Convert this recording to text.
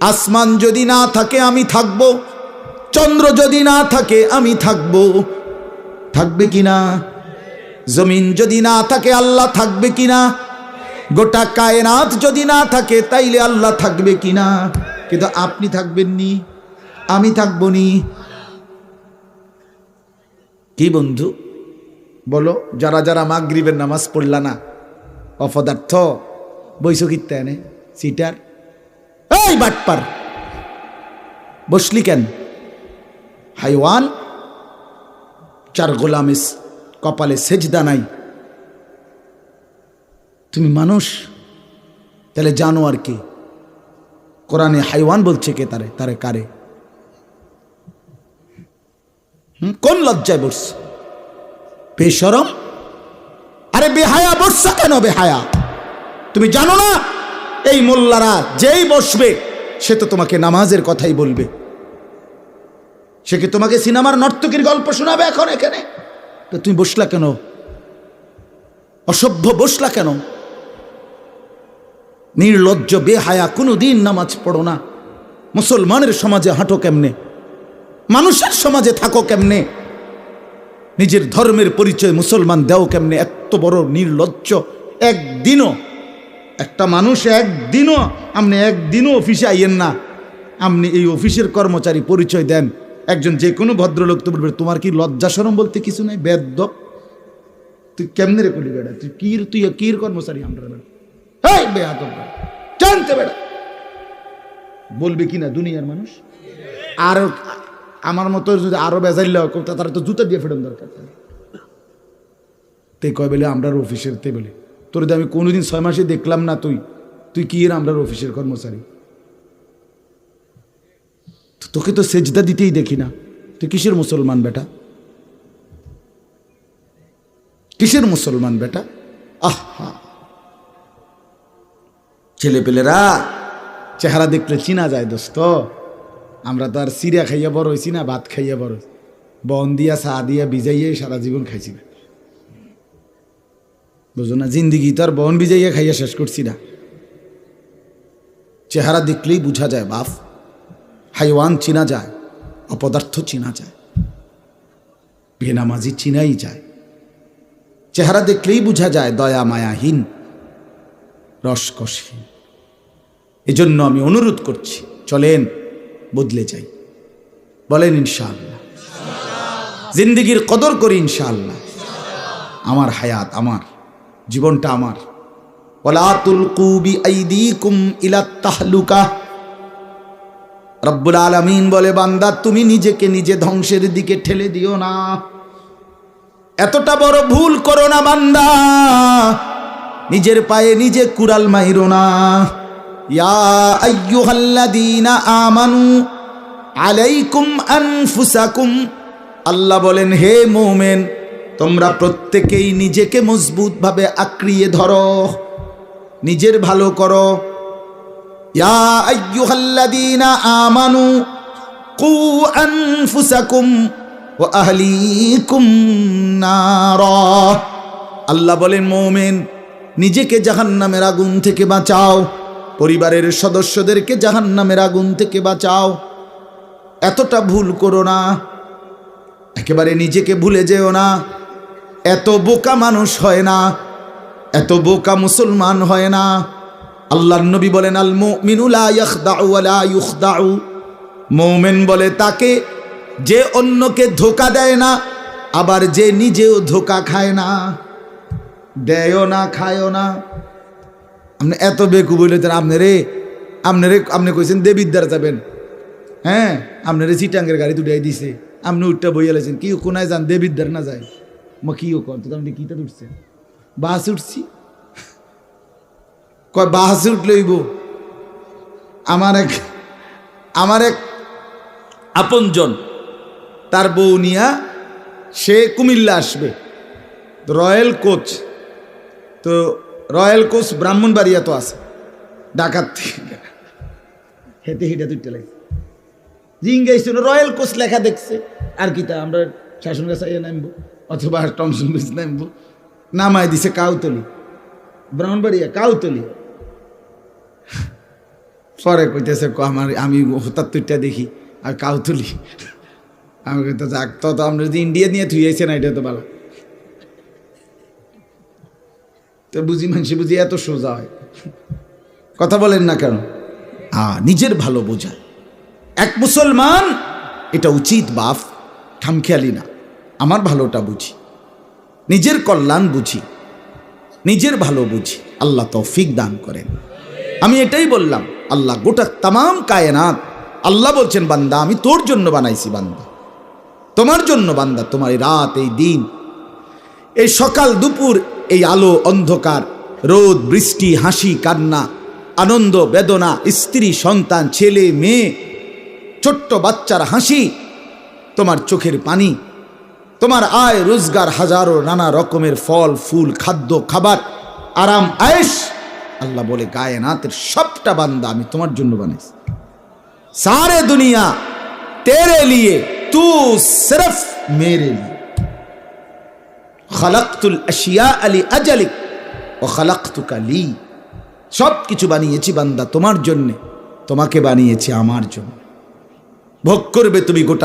আসমান যদি না থাকে আমি থাকব, চন্দ্র যদি না থাকে আমি থাকব। থাকবে কি না? জমিন যদি না থাকে আল্লাহ থাকবে কি না? গোটা কায়নাত যদি না থাকে তাইলে আল্লাহ থাকবে কি না? কিন্তু আপনি থাকবেন নি, আমি থাকব নি। কি বন্ধু? বলো, যারা যারা মাগরিবের নামাজ পড়লা না, অপদার্থ বৈশকিত্তা এনে সিটার। এই বাটপার। বসলি কেন? হাইওয়ান চার গোলামিস কপালে সেজদা নাই। তুমি মানুষ? তাহলে জানো আর কি। কোরআনে হাইওয়ান বলছে কে তারে? তারে কারে? কোন লজ্জায় বসছ বেসরম আরে বেহায়া বসছা কেন বেহায়া? তুমি জানো না? এই মোল্লারা যেই বসবে, সে তো তোমাকে নামাজের কথাই বলবে। সে কি তোমাকে সিনেমার নর্তকীর গল্প শোনাবে এখন এখানে? তো তুমি বসলা কেন? অসভ্য বসলা কেন? নির্লজ্জ, বেহায়া কোনো দিন নামাজ পড়ো না। মুসলমানের সমাজে হাঁটো কেমনে? মানুষের সমাজে থাকো কেমনে? নিজের ধর্মের পরিচয় মুসলমান দেও কেমনে? এত বড় নির্লজ্জ। একদিনও একটা মানুষ একদিনও, আপনি একদিনও অফিসে আইয়েন না। আপনি এই অফিসের কর্মচারী পরিচয় দেন। একজন যে কোনো ভদ্রলোক তো বলবে, তোমার কি লজ্জা সরম বলতে কিছু নাই? বেদ্য তুই কেমনে রে করলি বেড়া তুই কির তুই কির কর্মচারী আমরা। জানতে বেড়া বলবে কি না, দুনিয়ার মানুষ? আর আমার মতো যদি আরও বেজাইল তারা তো জুতা দিয়ে ফেরন দরকার তে কয় বলে আমরা অফিসের তে বলে তোর আমি কোনোদিন ছয় মাসে দেখলাম না তুই তুই কি আমরার অফিসের কর্মচারী? তোকে তো সেজদা দিতেই দেখি না। তুই কিসের মুসলমান বেটা? কিসের মুসলমান বেটা? আহা ছেলেপেলেরা চেহারা দেখলে চিনা যায় দোস্ত। আমরা তো আর সিরিয়া খাইয়া বড় হয়েছি না, ভাত খাইয়া বড়। বন দিয়া, চা দিয়া, ভিজাইয়ে সারা জীবন খাইছি না। বুঝো না? জিন্দিগি তো আর বন ভিজাইয়া খাইয়া শেষ করছি না। চেহারা দেখলেই বোঝা যায়, বাপ। হাইওয়ান চিনা যায়, অপদার্থ চিনা যায়। বেনামাজি চিনাই যায়। চেহারা দেখলেই বোঝা যায়, দয়া মায়াহীন, রসকসহীন। এজন্য আমি অনুরোধ করছি, চলেন, বদলে যাই। বলেন, ইনশাআল্লাহ। জিন্দিগির কদর করি, ইনশাআল্লাহ। আমার হায়াত আমার। জীবনটা আমার। ওলা তুলকু বি আইদিকুম ইলা তাহলুকা। রব্বুল আলামিন বলে, বান্দা, তুমি নিজেকে নিজে ধ্বংসের দিকে ঠেলে দিও না। এতটা বড় ভুল করো না, বান্দা। নিজের পায়ে নিজে কুড়াল মাইরো না। ইয়া আমানু আলাইকুম আনফুসাকুম। আল্লাহ বলেন, হে মোমেন তোমরা প্রত্যেকেই নিজেকে মজবুতভাবে আঁকড়িয়ে ধরো। নিজের ভালো করো। ইয়া আমানু কু আনফুসাকুম ওয়া আহলিকুম নারা। আল্লাহ বলেন, মোমেন, নিজেকে জাহান্নামের আগুন থেকে বাঁচাও। পরিবারের সদস্যদেরকে জাহান্নামের আগুন থেকে বাঁচাও। এতটা ভুল করো না। একেবারে নিজেকে ভুলে যেও না। এত বোকা মানুষ হয় না, এত বোকা মুসলমান হয় না। আল্লাহর নবী বলেন আল ইউখদাউ। মৌমেন বলে, তাকে যে অন্যকে ধোকা দেয় না, আবার যে নিজেও ধোকা খায় না। দেয়ও না, খায়ও না। আপনি এত বেকু বলে আপনি রে আপনি রে, আপনি কইছেন দেবিদ্যার যাবেন। হ্যাঁ আপনার চিটাঙ্গের গাড়ি দুটাই দিছে। আপনি উঠটা বইয়া লাইছেন, কি কোনায় যান দেবিদ্যার না যায়। মা কিও কর তো আপনি কিটা উঠছেন বাস উঠছি। কয় বাস উঠলইব আমার এক আমার এক আপনজন তার বউ নিয়া, সে কুমিল্লা আসবে। Royal coach. তো রয়্যাল কোচ ব্রাহ্মণবাড়িয়া তো আছে। ডাকাত হেঁটে হেঁটে দুইটা লাগে জিঙ্গাইছিল রয়্যাল কোচ লেখা দেখছে। আর কি তা আমরা শাসন গাছ নামবো। অথবা টমসন ব্রিজ নামবো। নামায় দিছে কাউতলি। ব্রাহ্মণবাড়িয়া, কাউতলি। পরে কইতেছে আমার, আমি হতার তুইটা দেখি, আর কাউতলি। আমি কইতে, যাক, তো তো, আমরা যদি ইন্ডিয়া নিয়ে থুইয়েছে না এটা তো ভালো তো বুঝি মানুষ বুঝি এত সোজা হয়। কথা বলেন না কেন? হ্যাঁ নিজের ভালো বোঝা। এক মুসলমান, এটা উচিত বাপ, খামখেয়ালি না। আমার ভালোটা বুঝি। নিজের কল্যাণ বুঝি। নিজের ভালো বুঝি। আল্লাহ তৌফিক দান করেন। আমি এটাই বললাম, আল্লাহ গোটা তাম কায়নাত, আল্লাহ বলছেন, বান্দা, আমি তোর জন্য বানাইছি বান্দা। তোমার জন্য বান্দা, তোমার এই রাত, এই দিন, এই সকাল, দুপুর, এই আলো, অন্ধকার, রোদ, বৃষ্টি, হাসি, কান্না, আনন্দ, বেদনা, স্ত্রী, সন্তান, ছেলে, মেয়ে, ছোট্ট বাচ্চার হাসি, তোমার চোখের পানি তোমার আয়, রোজগার হাজারো নানা রকমের ফল, ফুল, খাদ্য, খাবার, আরাম আয়েস আল্লাহ বলে গায়নাতের সবটা বান্দা আমি তোমার জন্য বানাইছি। সারে দুনিয়া, তেরে লিয়ে, তু সিরফ মেরে লিয়ে। খালাক্তুল আশিয়া আলী আজালিক, ও খালাক্তুকা লি। সব কিছু বানিয়েছি বান্দা তোমার জন্যে, তোমাকে বানিয়েছি আমার জন্য। ভোগ করবে তুমি গোটা